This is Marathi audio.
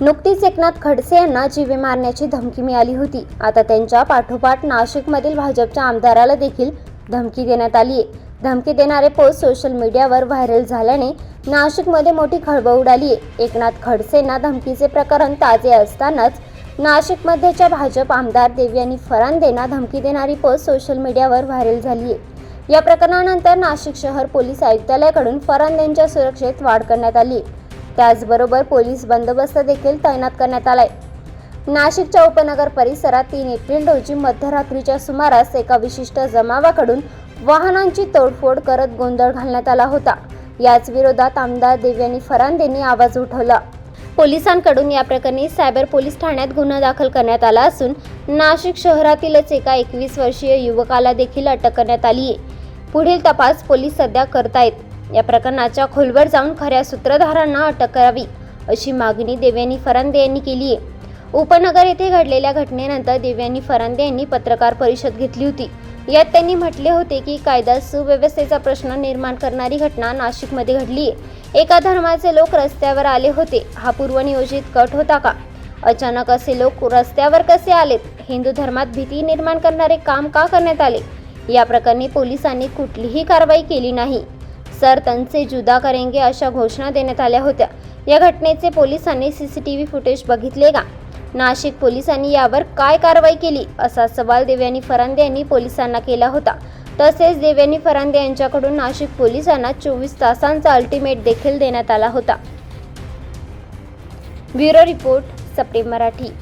नुकतीच एकनाथ खडसे यांना जीवे मारण्याची धमकी मिळाली होती. आता त्यांच्या पाठोपाठ नाशिकमधील भाजपच्या आमदाराला देखील धमकी देण्यात आली आहे. धमकी देणारे पोस्ट सोशल मीडियावर व्हायरल झाल्याने नाशिकमध्ये मोठी खळबळ उडाली आहे. एकनाथ खडसेंना धमकीचे प्रकरण ताजे असतानाच नाशिकमध्येच्या भाजप आमदार देवयानी फरांदेंना धमकी देणारी पोस्ट सोशल मीडियावर व्हायरल झाली आहे. या प्रकरणानंतर नाशिक शहर पोलीस आयुक्तालयाकडून फरांदेंच्या सुरक्षेत वाढ करण्यात आली आहे. त्याचबरोबर पोलीस बंदोबस्त देखील तैनात करण्यात आलाय. नाशिकच्या उपनगर परिसरात तीन एप्रिल रोजी मध्यरात्रीच्या सुमारास एका विशिष्ट जमावाकडून वाहनांची तोडफोड करत गोंधळ घालण्यात आला होता. याच विरोधात आमदार देवयानी फरांदेंनी आवाज उठवला. पोलिसांकडून या प्रकरणी सायबर पोलीस ठाण्यात गुन्हा दाखल करण्यात आला असून नाशिक शहरातीलच एका एकवीस वर्षीय युवकाला देखील अटक करण्यात आली आहे पुढील तपास पोलीस सध्या करतायत. या प्रकरणाच्या खोलवर जाऊन खऱ्या सूत्रधारांना अटक करावी अशी मागणी देवयानी फरांदे यांनी केली आहे. उपनगर येथे घडलेल्या घटनेनंतर देवयानी फरांदे यांनी पत्रकार परिषद घेतली होती. यात त्यांनी म्हटले होते की कायदा सुव्यवस्थेचा प्रश्न निर्माण करणारी घटना नाशिकमध्ये घडली आहे. एका धर्माचे लोक रस्त्यावर आले होते. हा पूर्वनियोजित कट होता का? अचानक असे लोक रस्त्यावर कसे आलेत? हिंदू धर्मात भीती निर्माण करणारे काम का करण्यात आले? या प्रकरणी पोलिसांनी कुठलीही कारवाई केली नाही. सर त्यांचे जुदा करेंगे अशा घोषणा देण्यात आल्या होत्या. या घटनेचे पोलिसांनी C C T V footage बघितले का? नाशिक पोलिसांनी यावर काय कारवाई केली? असा सवाल देवयानी फरांदे यांनी पोलिसांना केला होता. तसेच देवयानी फरांदे यांच्याकडून नाशिक पोलिसांना चोवीस तासांचा अल्टिमेट देखील देण्यात आला होता. Bureau report September Marathi.